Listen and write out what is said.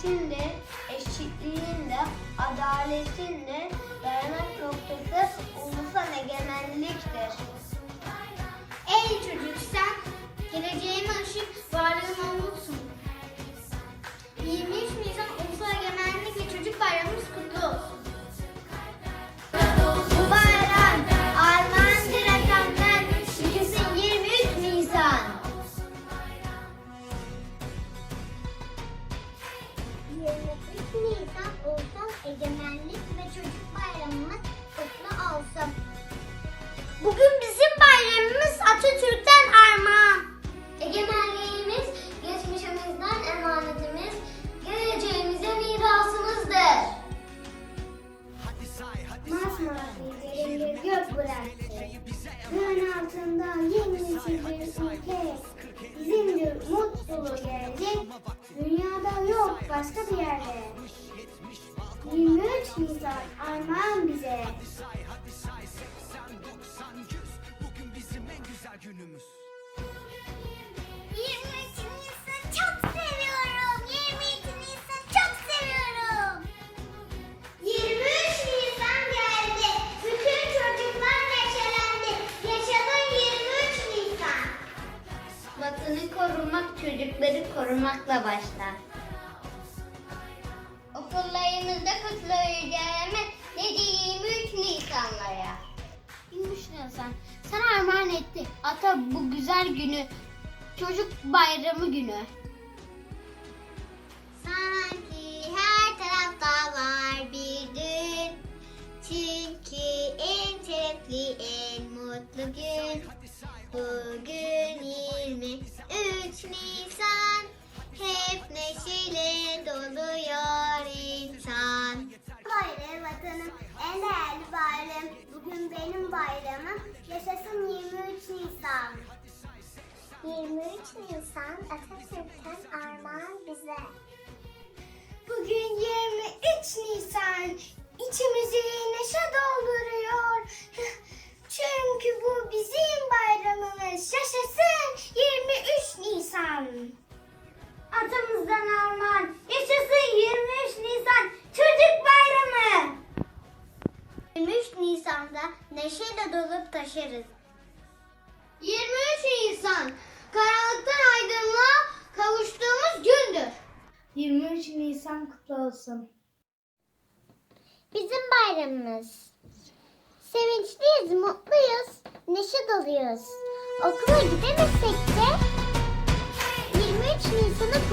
adaletinle, eşitliğinle, adaletinle dayanak noktası ulusal egemenliktir. Ey çocuk sen, geleceğime ışık varlığın olmuşsun. 20 Egemenlik ve Çocuk Bayramımız kutlu olsun. Bugün bizim 23 Nisan armağan bize. Nisan'ı çok seviyorum. 23 Nisan'ı çok seviyorum. 23 Nisan geldi. Bütün çocuklar neşelendi. Yaşasın 23 Nisan. Vatanı korumak çocukları korumakla başlar. Okullarımızda kutlayacağımız nice 23 Nisan'lara. 23 Nisan sana armağan etti. Ata bu güzel günü. Çocuk bayramı günü. Sanki her tarafta var bir dün. Çünkü en şerefli, en mutlu gün. Bugün en değerli bayram. Bugün benim bayramım. Yaşasın 23 Nisan. 23 Nisan Atatürk'ten armağan bize. Bugün 23 23 Nisan'da neşeyle dolup taşarız. 23 Nisan karanlıktan aydınlığa kavuştuğumuz gündür. 23 Nisan kutlu olsun. Bizim bayramımız. Sevinçliyiz, mutluyuz, neşe doluyuz. Okula gidemezsek de 23 Nisan'ı.